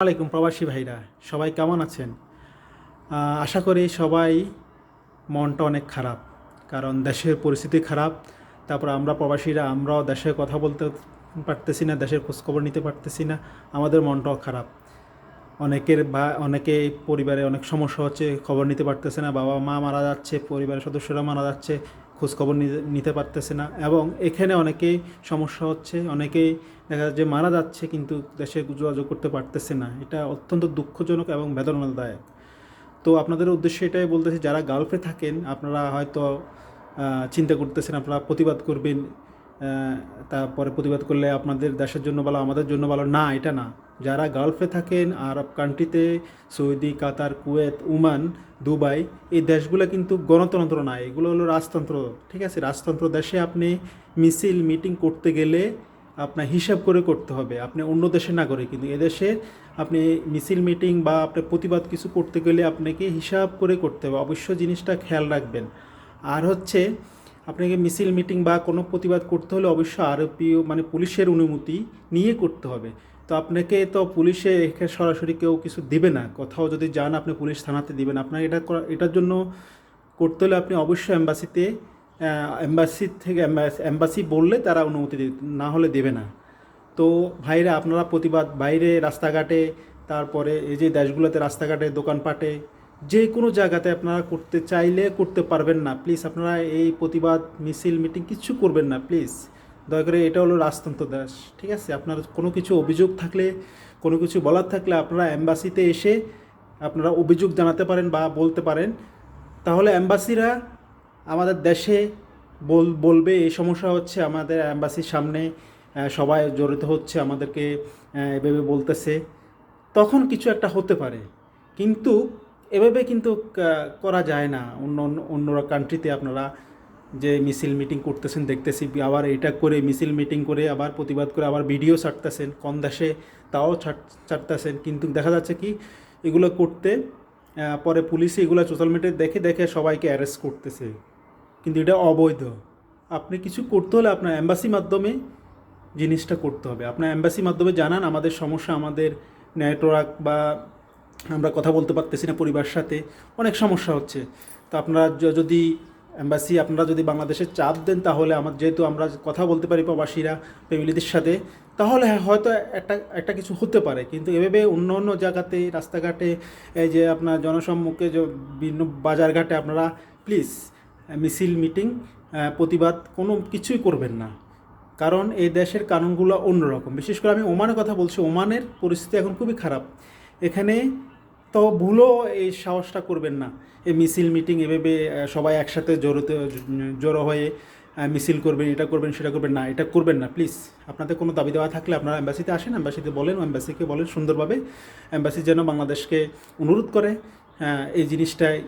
আলাইকুম প্রবাসী ভাইরা, সবাই কেমন আছেন? আশা করি সবাই মনটা অনেক খারাপ, কারণ দেশের পরিস্থিতি খারাপ, তারপর আমরা প্রবাসীরা, আমরাও দেশের কথা বলতে পারতেছি না, দেশের খোঁজখবর নিতে পারতেছি না, আমাদের মনটাও খারাপ। অনেকের বা, অনেকে পরিবারে অনেক সমস্যা হচ্ছে, খবর নিতে পারতেছে না বাবা মা মারা যাচ্ছে, পরিবারের সদস্যরা মারা যাচ্ছে খোঁজখবর নিতে- পারতেছে না। এবং এখানে অনেকেই সমস্যা হচ্ছে, অনেকেই দেখা যাচ্ছে মারা যাচ্ছে কিন্তু দেশে যোগাযোগ করতে পারতেছে না। এটা অত্যন্ত দুঃখজনক এবং বেদনাদায়ক। তো আপনাদের উদ্দেশ্যে এটাই বলতেছি, যারা গালফে থাকেন, আপনারা হয়তো চিন্তা করতেছেন, আপনারা প্রতিবাদ করবেন তারপরে প্রতিবাদ করলে আপনাদের দেশের জন্য ভালো, আমাদের জন্য ভালো। না, এটা না। যারা গালফে থাকেন, আরব কান্ট্রিতে, Saudi, Qatar, Kuwait, Oman, Dubai, এই দেশগুলো কিন্তু গণতন্ত্র না, এগুলো হলো রাজতন্ত্র, ঠিক আছে? রাজতন্ত্র দেশে আপনি মিছিল, মিটিং করতে গেলে আপনার হিসাব করে করতে হবে, আপনি অন্য দেশে না করে কিন্তু এদেশে আপনি মিছিল, মিটিং বা আপনার প্রতিবাদ কিছু করতে গেলে আপনাকে হিসাব করে করতে হবে, অবশ্য জিনিসটা খেয়াল রাখবেন। আর হচ্ছে, আপনাকে মিছিল, মিটিং বা কোনো প্রতিবাদ করতে হলে অবশ্যই আরপিও মানে পুলিশের অনুমতি নিয়ে করতে হবে। তো আপনাকে তো পুলিশে এখানে সরাসরি কেউ কিছু দিবে না। কোথাও যদি যান, আপনি পুলিশ থানাতে দিবেন। আপনার এটা এটার জন্য করতে হলে আপনি অবশ্যই অ্যাম্বাসিতে এম্বাসি থেকে এম্বাসি বললে তারা অনুমতি না হলে দেবে না। তো ভাইরা, আপনারা প্রতিবাদ, বাইরে রাস্তাঘাটে, তারপরে এই যে দেশগুলোতে রাস্তাঘাটে, দোকানপাটে, যে কোনো জায়গাতে আপনারা করতে চাইলে করতে পারবেন না। প্লিজ, আপনারা এই প্রতিবাদ, মিছিল, মিটিং কিচ্ছু করবেন না, প্লিজ। দয়া করে এটা হলো রাজতন্ত্র দেশ, ঠিক আছে? আপনার কোনো কিছু অভিযোগ থাকলে, কোনো কিছু বলার থাকলে আপনারা অ্যাম্বাসিতে এসে আপনারা অভিযোগ জানাতে পারেন বা বলতে পারেন। তাহলে অ্যাম্বাসিরা আমাদের দেশে বল, বলবে, এই সমস্যা হচ্ছে আমাদের অ্যাম্বাসির সামনে সবাই জড়িত হচ্ছে, আমাদেরকে এভাবে বলতেছে। তখন কিছু একটা হতে পারে। কিন্তু এভাবে কিন্তু করা যায় না। অন্য অন্য অন্য কান্ট্রিতে আপনারা যে মিছিল মিটিং করতেছেন, দেখতেছি আবার এটা করে মিছিল মিটিং করে আবার প্রতিবাদ করে আবার ভিডিও ছাড়তেছেন, কোন দেশে তাও ছাড়- ছাড়তেছেন। কিন্তু দেখা যাচ্ছে কি, এগুলো করতে পরে পুলিশে এগুলো সোশ্যাল মিডিয়ায় দেখে দেখে সবাইকে অ্যারেস্ট করতেছে। কিন্তু এটা অবৈধ। আপনি কিছু করতে হলে আপনার অ্যাম্বাসি মাধ্যমে জিনিসটা করতে হবে। আপনার অ্যাম্বাসি মাধ্যমে জানান, আমাদের সমস্যা, আমাদের নেটওয়ার্ক বা আমরা কথা বলতে পারতেছি না পরিবারের সাথে, অনেক সমস্যা হচ্ছে। তো আপনারা যদি অ্যাম্বাসি আপনারা যদি বাংলাদেশে চাপ দেন তাহলে আমার যেহেতু আমরা কথা বলতে পারি প্রবাসীরা ফ্যামিলিদের সাথে তাহলে হ্যাঁ, হয়তো একটা একটা কিছু হতে পারে। কিন্তু এভাবে অন্য অন্য জায়গাতে রাস্তাঘাটে এই যে আপনার জনসম্মুখে যে বিভিন্ন বাজারঘাটে আপনারা প্লিজ মিছিল মিটিং প্রতিবাদ কোনো কিছুই করবেন না। কারণ এই দেশের কানুনগুলো অন্যরকম। বিশেষ করে আমি ওমানের কথা বলছি ওমানের পরিস্থিতি এখন খুবই খারাপ। এখানে তো ভুলও এই সাহসটা করবেন না। এই মিছিল মিটিং এভাবে সবাই একসাথে জড়োতে, জড়ো হয়ে মিছিল করবেন, এটা করবেন, সেটা করবেন, না, এটা করবেন না প্লিজ আপনাদের কোনো দাবি দেওয়া থাকলে আপনারা অ্যাম্বাসিতে আসেন অ্যাম্বাসিতে বলেন অ্যাম্বাসিকে বলেন সুন্দরভাবে। অ্যাম্বাসি যেন বাংলাদেশকে অনুরোধ করে এই জিনিসটায়